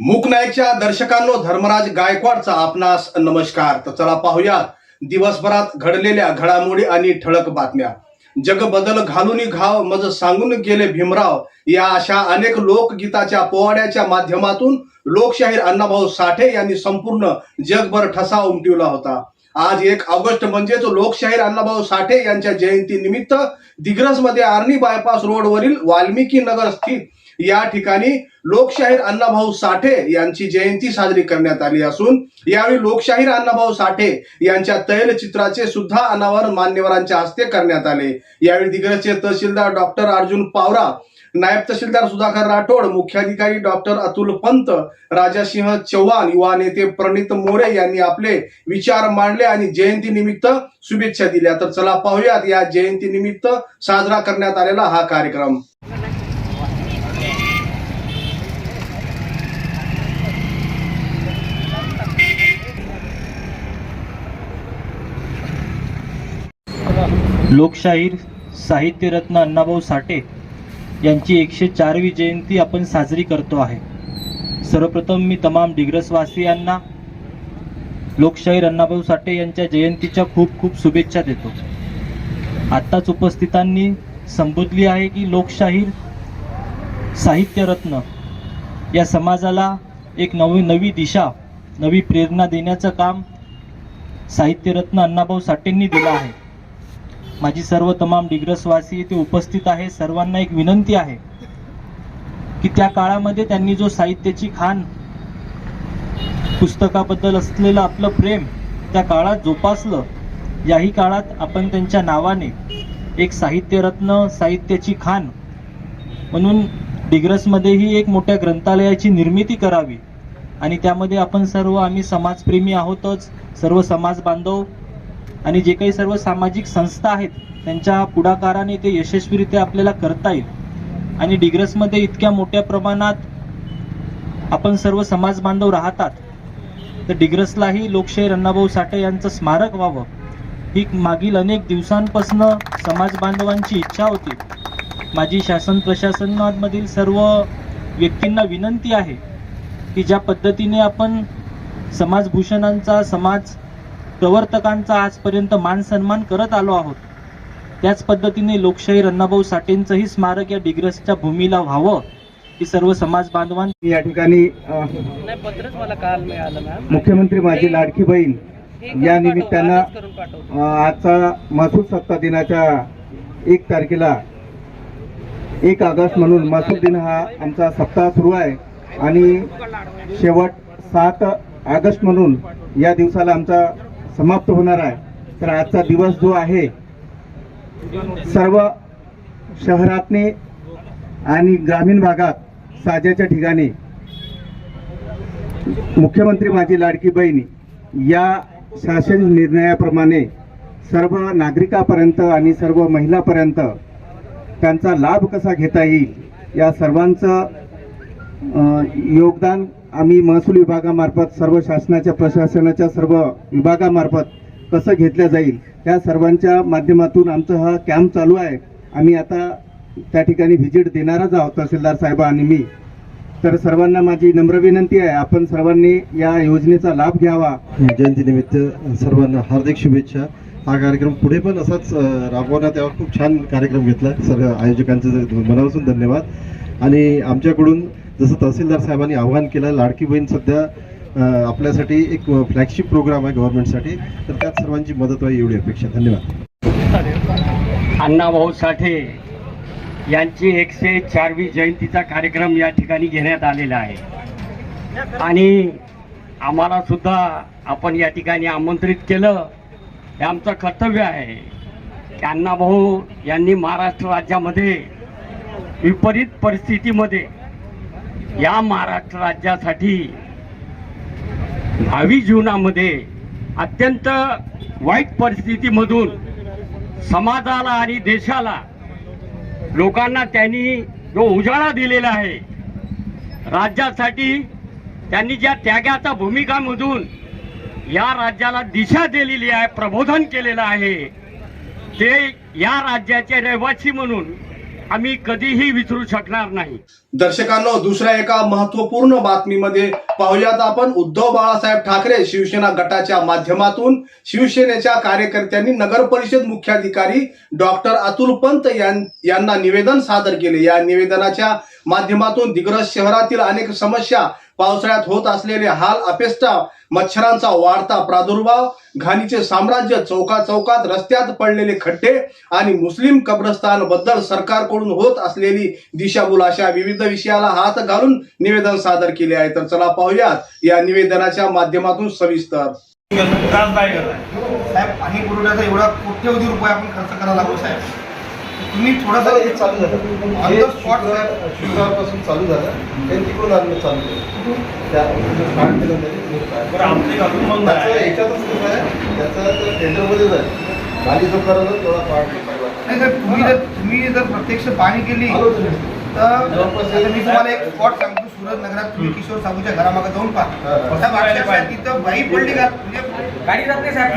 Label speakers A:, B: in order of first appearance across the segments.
A: मुकनायच्या दर्शकांनो धर्मराज गायकवाडचा आपणास नमस्कार. तर चला पाहूया. दिवसभरात घडलेल्या घडामोडी आणि ठळक बातम्या. जग बदल घालून घाव मज सांगून गेले भीमराव. या अशा अनेक लोकगीताच्या पोवाड्याच्या माध्यमातून लोकशाहीर अण्णाभाऊ साठे यांनी संपूर्ण जगभर ठसा उमटविला होता. आज एक ऑगस्ट म्हणजेच लोकशाहीर अण्णाभाऊ साठे यांच्या जयंती निमित्त दिग्रसमध्ये आर्णी बायपास रोडवरील वाल्मिकी नगर स्थित या ठिकाणी लोकशाहीर अण्णाभाऊ साठे यांची जयंती साजरी करण्यात आली असून यावेळी लोकशाहीर अण्णाभाऊ साठे यांच्या तैलचित्राचे सुद्धा अनावरण मान्यवरांच्या हस्ते करण्यात आले. यावेळी दिग्रजचे तहसीलदार डॉक्टर अर्जुन पावरा नायब तहसीलदार सुधाकर राठोड मुख्याधिकारी डॉक्टर अतुल पंत राजासिंह चव्हाण युवा नेते प्रणित मोरे यांनी आपले विचार मांडले आणि जयंती निमित्त शुभेच्छा दिल्या. तर चला पाहूयात या जयंती निमित्त साजरा करण्यात आलेला हा कार्यक्रम.
B: लोकशाहीर साहित्यरत्न अण्णाभाऊ साठे यांची एकशे चारवी जयंती आपण साजरी करतो आहे. सर्वप्रथम मी तमाम डिग्रसवासियांना लोकशाहीर अण्णाभाऊ साठे यांच्या जयंतीच्या खूप खूप शुभेच्छा देतो. आत्ताच उपस्थितांनी संबोधली आहे की लोकशाहीर साहित्यरत्न या समाजाला एक नवी नवी दिशा नवी प्रेरणा देण्याचं काम साहित्यरत्न अण्णाभाऊ साठेंनी दिलं आहे. माझी सर्व तमाम डिग्रसवासी इथे उपस्थित आहे. सर्वांना एक विनंती आहे की त्या काळामध्ये त्यांनी जो साहित्याची खाण पुस्तकाबद्दल असलेलं आपलं प्रेम त्या काळात जोपासलं याही काळात आपण त्यांच्या नावाने एक साहित्यरत्न साहित्याची खाण म्हणून डिग्रसमध्येही एक मोठ्या ग्रंथालयाची निर्मिती करावी. आणि त्यामध्ये आपण सर्व आम्ही समाजप्रेमी आहोतच सर्व समाज बांधव आणि जे काही सर्व सामाजिक संस्था आहेत त्यांच्या पुढाकाराने ते यशस्वीरित्या आपल्याला करता येईल. आणि डिग्रसमध्ये इतक्या मोठ्या प्रमाणात आपण सर्व समाज बांधव राहतात तर डिग्रसलाही लोकशाहीर अण्णाभाऊ साठे यांचं स्मारक व्हावं. ही मागील अनेक दिवसांपासून समाज बांधवांची इच्छा होती. माझी शासन प्रशासनामधील सर्व व्यक्तींना विनंती आहे की ज्या पद्धतीने आपण समाजभूषणांचा समाज प्रवर्तकांचा आजपर्यंत मान सन्मान करत आलो आहोत. त्याच पद्धतीने लोकशाहीर अण्णाभाऊ साठेंचंही स्मारक या डिग्रसच्या भूमीला व्हावं ही सर्व समाज बांधवां
C: या ठिकाणी अ,
D: नाही पत्रच मला काल मिळालं मॅम.
C: मुख्यमंत्री माझी लाडकी बहीण या निमित्तानं आजचा महसूल सप्ताह दिनाच्या एक तारखेला एक ऑगस्ट म्हणून महसूल दिन हा आमचा सप्ताह सुरू आहे. आणि शेवट सात ऑगस्ट म्हणून या दिवसाला आमचा समाप्त होणार आहे. तर आजचा दिवस जो आहे सर्व शहरातने आणि ग्रामीण भागात साजेच्या ठिकाणी मुख्यमंत्री माझी लाडकी बहीण या शासन निर्णयाप्रमाणे सर्व नागरिकापर्यंत आणि सर्व महिलापर्यंत त्यांचा लाभ कसा घेता येईल या सर्वांचं योगदान आम्ही महसूल विभागामार्फत सर्व शासनाच्या प्रशासनाच्या सर्व विभागामार्फत कसं घेतलं जाईल या सर्वांच्या माध्यमातून आमचं हा कॅम्प चालू आहे. आम्ही आता त्या ठिकाणी व्हिजिट देणारच आहोत तहसीलदार साहेब आणि मी. तर सर्वांना माझी नम्र विनंती आहे आपण सर्वांनी या योजनेचा लाभ घ्यावा.
E: जयंतीनिमित्त सर्वांना हार्दिक शुभेच्छा. हा कार्यक्रम पुढे पण असाच राबवण्यात यावर खूप छान कार्यक्रम घेतला. सर्व आयोजकांचे मनापासून धन्यवाद. आणि आमच्याकडून जसं तहसीलदार साहेबांनी आवाहन केलं लाडकी बहीण सध्या आपल्यासाठी एक फ्लॅगशिप प्रोग्राम आहे गव्हर्नमेंटसाठी तर त्यात सर्वांची मदत व्हावी एवढी अपेक्षा. धन्यवाद.
F: अण्णाभाऊ साठे यांची एकशे चारवी जयंतीचा कार्यक्रम या ठिकाणी घेण्यात आलेला आहे. आणि आम्हाला सुद्धा आपण या ठिकाणी आमंत्रित केलं. हे आमचं कर्तव्य आहे की अण्णाभाऊ यांनी महाराष्ट्र राज्यामध्ये विपरीत परिस्थितीमध्ये या महाराष्ट्र राज्यासाठी भावी जीवनामध्ये अत्यंत वाईट परिस्थितीमधून समाजाला आणि देशाला लोकांना त्यांनी जो उजाळा दिलेला आहे राज्यासाठी त्यांनी ज्या त्यागाच्या भूमिकामधून या राज्याला दिशा दिलेली आहे प्रबोधन केलेलं आहे ते या राज्याचे रहिवासी म्हणून आम्ही कधीही विसरू शकणार नाही.
A: दर्शकांनो दुसऱ्या एका महत्त्वपूर्ण बातमीमध्ये पाहुयात आपण उद्धव बाळासाहेब ठाकरे शिवसेना गटाच्या माध्यमातून. शिवसेनेच्या कार्यकर्त्यांनी नगर परिषद मुख्याधिकारी डॉक्टर अतुल पंत यांना निवेदन सादर केले. या निवेदनाच्या माध्यमातून दिग्रस शहरातील अनेक समस्या पावसाळ्यात होत असलेले हाल अपेष्टा मच्छरांचा वाढता प्रादुर्भाव घाणीचे साम्राज्य चौका चौकात रस्त्यात पडलेले खड्डे आणि मुस्लिम कब्रस्तानबद्दल सरकारकडून होत असलेली दिशाभूल अशा विविध विषयाला हात घालून निवेदन सादर केले आहे. तर चला पाहूयात. या निवेदनाच्या माध्यमातून सविस्तर.
G: साहेब पाणी पुरवठ्याचा एवढा कोट्यवधी रुपये आपण खर्च करायला लागलो साहेब. तुम्ही थोडासा
E: हे चालू झालं. हे शुक्रवार शुक्रवारपासून चालू झालं. हे तिकडून आणलं चालू केलं. त्या स्टार्ट केलं त्यांनी त्याचं याच्यातच कसं आहे त्याचं टेंडरमध्येच आहे. खाली जो करायला तेवढा पार्ट
G: नाही तुम्ही जर तुम्ही जर प्रत्यक्ष पाणी केली तर मी तुम्हाला एक स्पॉट सांगतो सुरत नगरात तुम्ही किशोर साबूच्या घरामागे जाऊन पहा. साहेब अक्षरशः तिथं बाई पडली का? म्हणजे गाडी जात नाही साहेब.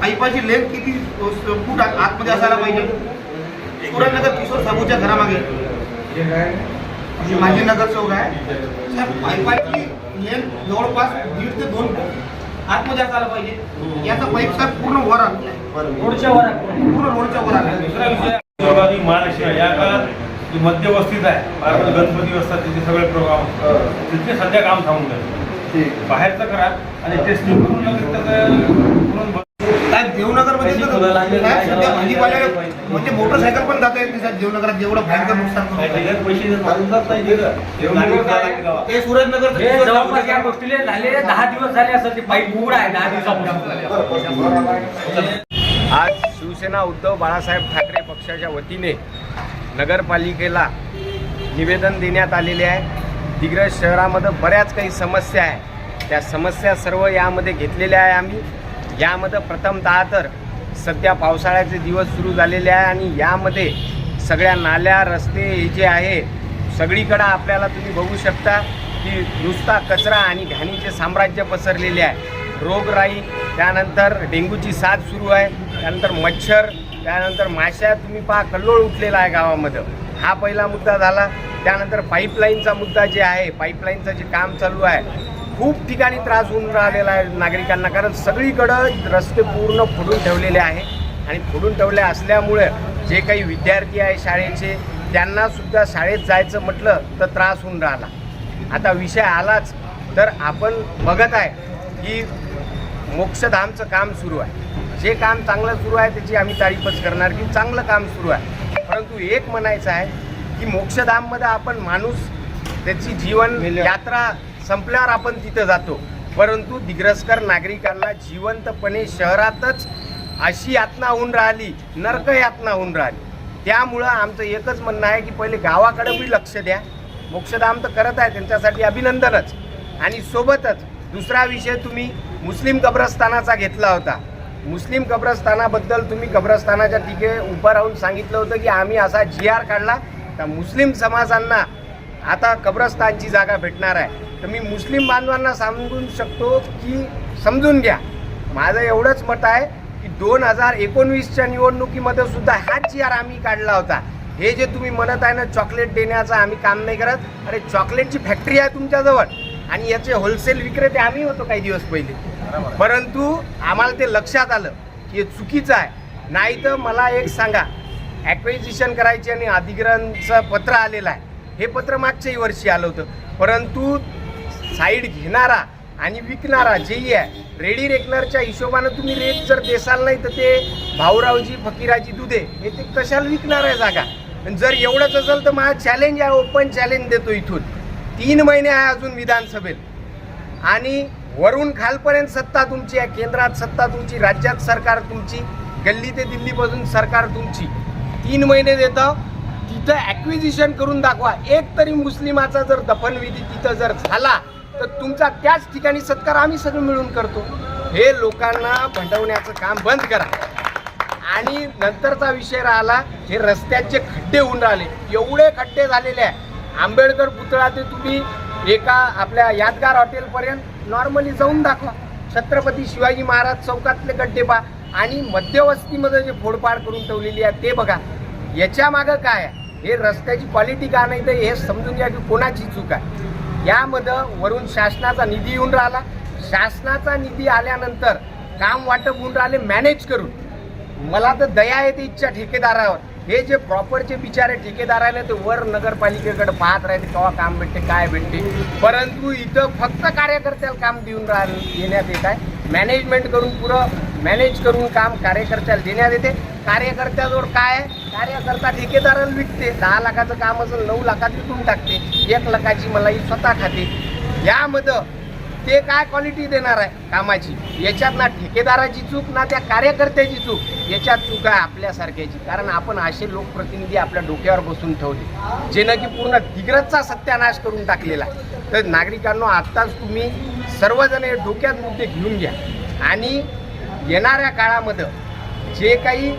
G: पाईपाची लेंथ किती? फूट आत- आतमध्ये असायला पाहिजे. सुरत नगर किशोर साबूच्या घरामागे. माझे नगर चौक आहे. साहेब पाईपाची लेंथ जवळपास दीड ते दोन आतमध्ये असायला पाहिजे. याचा पाईप साहेब पूर्ण वर आणलाय
D: रोडच्या वर
G: पूर्ण रोडच्या वर आणलाय
H: योगादी महाराष्ट्र या काळात जी मध्यवस्थित आहे भारत गणपती असतात तिथे सगळे प्रोग्राम तिथे सध्या काम थांबून
E: ठीक.
H: बाहेरचं करा आणि ते स्लिप त्याचं पूर्ण ब-
G: साहेब देवनगरमध्ये म्हणजे मोटरसायकल पण जाता येत नाही साहेब देवनगरात जेवढं भयंकर नुकसान करून ते सुरेशनगर
D: जवळपास या गोष्टीला झाले दहा दिवस झाले असं ते पाईप उघड आहे दहा दिवसापासून
F: आज शिवसेना उद्धव बाळासाहेब ठाकरे पक्षाच्या वतीने नगरपालिकेला निवेदन देण्यात आलेले आहे. दिग्रज शहरामध्ये बऱ्याच काही समस्या आहे. त्या समस्या सर्व यामध्ये घेतलेल्या आहे आम्ही. यामध्ये प्रथमतः तर सध्या पावसाळ्याचे दिवस सुरू झालेले आहे आणि यामध्ये सगळ्या नाल्या रस्ते हे जे आहे सगळीकडं आपल्याला तुम्ही बघू शकता की नुसता कचरा आणि घाणीचे साम्राज्य पसरलेले आहे. रोगराई त्यानंतर डेंग्यूची साथ सुरू आहे त्यानंतर मच्छर त्यानंतर माश्या तुम्ही पहा कल्लोळ उठलेला आहे गावामध्ये. हा पहिला मुद्दा झाला. त्यानंतर पाईपलाईनचा मुद्दा जे आहे पाईपलाईनचं जे काम चालू आहे खूप ठिकाणी त्रास होऊन राहिलेला आहे नागरिकांना कारण सगळीकडं रस्ते पूर्ण फोडून ठेवलेले आहे. आणि फोडून ठेवले असल्यामुळे जे काही विद्यार्थी आहे शाळेचे त्यांना सुद्धा शाळेत जायचं म्हटलं तर त्रास होऊन राहिला. आता विषय आलाच तर आपण बघत आहे की मोक्षधामचं काम सुरू आहे. जे काम चांगलं सुरू आहे त्याची आम्ही तारीफच करणार की चांगलं काम सुरू आहे. परंतु एक म्हणायचं आहे की मोक्षधाममध्ये आपण माणूस त्याची जीवन यात्रा संपल्यावर आपण तिथं जातो. परंतु दिग्रसकर नागरिकांना जिवंतपणे शहरातच अशी यातना होऊन राहिली नरक यातना होऊन राहिली. त्यामुळं आमचं एकच म्हणणं आहे की पहिले गावाकडे बी लक्ष द्या. मोक्षधाम तर करत आहे त्यांच्यासाठी अभिनंदनच. आणि सोबतच दुसरा विषय तुम्ही मुस्लिम कब्रस्तानाचा घेतला होता. मुस्लिम कब्रस्तानाबद्दल तुम्ही कब्रस्तानाच्या ठिके उभं राहून सांगितलं होतं की आम्ही असा जी आर काढला. तर मुस्लिम समाजांना आता कब्रस्तानची जागा भेटणार आहे. तर मी मुस्लिम बांधवांना सांगून शकतो की समजून घ्या. माझं एवढंच मत आहे की दोन हजार एकोणवीसच्या निवडणुकीमध्ये सुद्धा हाच जी आर आम्ही काढला होता. हे जे तुम्ही म्हणत आहे ना चॉकलेट देण्याचं आम्ही काम नाही करत. अरे चॉकलेटची फॅक्टरी आहे तुमच्याजवळ. आणि याचे होलसेल विक्रेते आम्ही होतो काही दिवस पहिले. परंतु आम्हाला ते लक्षात आलं की हे चुकीचं आहे. नाही तर मला एक सांगा. ॲक्वेजिशन करायची आणि अधिग्रहणचं पत्र आलेलं आहे. हे पत्र मागच्याही वर्षी आलं होतं. परंतु साईड घेणारा आणि विकणारा जेही आहे रेडी रेकनरच्या हिशोबानं तुम्ही रेट जर देसाल नाही तर ते भाऊरावजी फकीराजी दुधे हे ते कशाला विकणार आहे जागा? जर एवढंच असेल तर माझा चॅलेंज आहे ओपन चॅलेंज देतो इथून. तीन महिने आहे अजून विधानसभेत. आणि वरून खालपर्यंत सत्ता तुमची आहे केंद्रात सत्ता तुमची राज्यात सरकार तुमची गल्ली ते दिल्लीपासून सरकार तुमची. तीन महिने देतं. तिथं ॲक्विजिशन करून दाखवा. एक तरी मुस्लिमाचा जर दफनविधी तिथं जर झाला तर तुमचा त्याच ठिकाणी सत्कार आम्ही सगळं मिळून करतो. हे लोकांना भंडवण्याचं काम बंद करा. आणि नंतरचा विषय राहिला हे रस्त्याचे खड्डे होऊन राहिले. एवढे खड्डे झालेले आहे. आंबेडकर पुतळा ते तुम्ही एका आपल्या यादगार हॉटेलपर्यंत नॉर्मली जाऊन दाखवा. छत्रपती शिवाजी महाराज चौकातले गड्डे पहा. आणि मध्यवस्तीमध्ये जे फोडपाड करून ठेवलेली आहे ते बघा. याच्या मागं काय हे रस्त्याची क्वालिटी का नाही तर हे समजून घ्या की कोणाची चूक आहे. यामध्ये वरून शासनाचा निधी येऊन राहिला. शासनाचा निधी आल्यानंतर काम वाटप होऊन राहिले मॅनेज करून. मला तर दया येते इच्छा ठेकेदारावर. हे जे प्रॉपरचे बिचारे ठेकेदार आहे ते वर नगरपालिकेकडे पाहत राहते केव्हा काम भेटते काय भेटते. परंतु इथं फक्त कार्यकर्त्याला काम देऊन राह देण्यात येत आहे. मॅनेजमेंट करून पुरं मॅनेज करून काम कार्यकर्त्याला देण्यात येते. कार्यकर्त्याजवळ काय आहे? कार्यकर्ता ठेकेदाराला विकते दहा लाखाचं काम असेल नऊ लाखात विकून टाकते एक लाखाची मलाई स्वतः खाते. यामध्ये ते काय क्वालिटी देणार आहे कामाची? याच्यात ना ठेकेदाराची चूक ना त्या कार्यकर्त्याची चूक याच्यात चूक आहे आपल्यासारख्याची. कारण आपण असे लोकप्रतिनिधी आपल्या डोक्यावर बसून ठेवले जेणं की पूर्ण दिग्रजचा सत्यानाश करून टाकलेला आहे. तर नागरिकांनो आत्ताच तुम्ही सर्वजण हे डोक्यात मुद्दे घेऊन घ्या. आणि येणाऱ्या काळामध्ये जे काही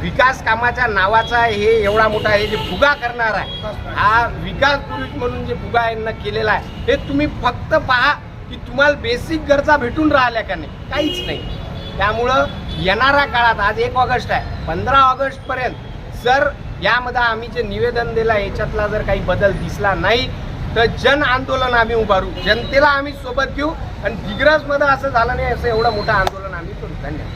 F: विकास कामाच्या नावाचा हे एवढा मोठा हे जे फुगा करणार आहे हा विकास पुरुष म्हणून जे फुगा यांना केलेला आहे हे तुम्ही फक्त पहा की तुम्हाला बेसिक गरजा भेटून राहिल्या का नाही. काहीच नाही. त्यामुळं येणाऱ्या काळात आज एक ऑगस्ट आहे पंधरा ऑगस्टपर्यंत जर यामध्ये आम्ही जे निवेदन दिलं याच्यातला जर काही बदल दिसला नाही तर जन आंदोलन आम्ही उभारू जनतेला आम्ही सोबत घेऊ आणि दिग्रजमध्ये असं झालं नाही असं एवढं मोठं आंदोलन आम्ही करू. धन्यवाद.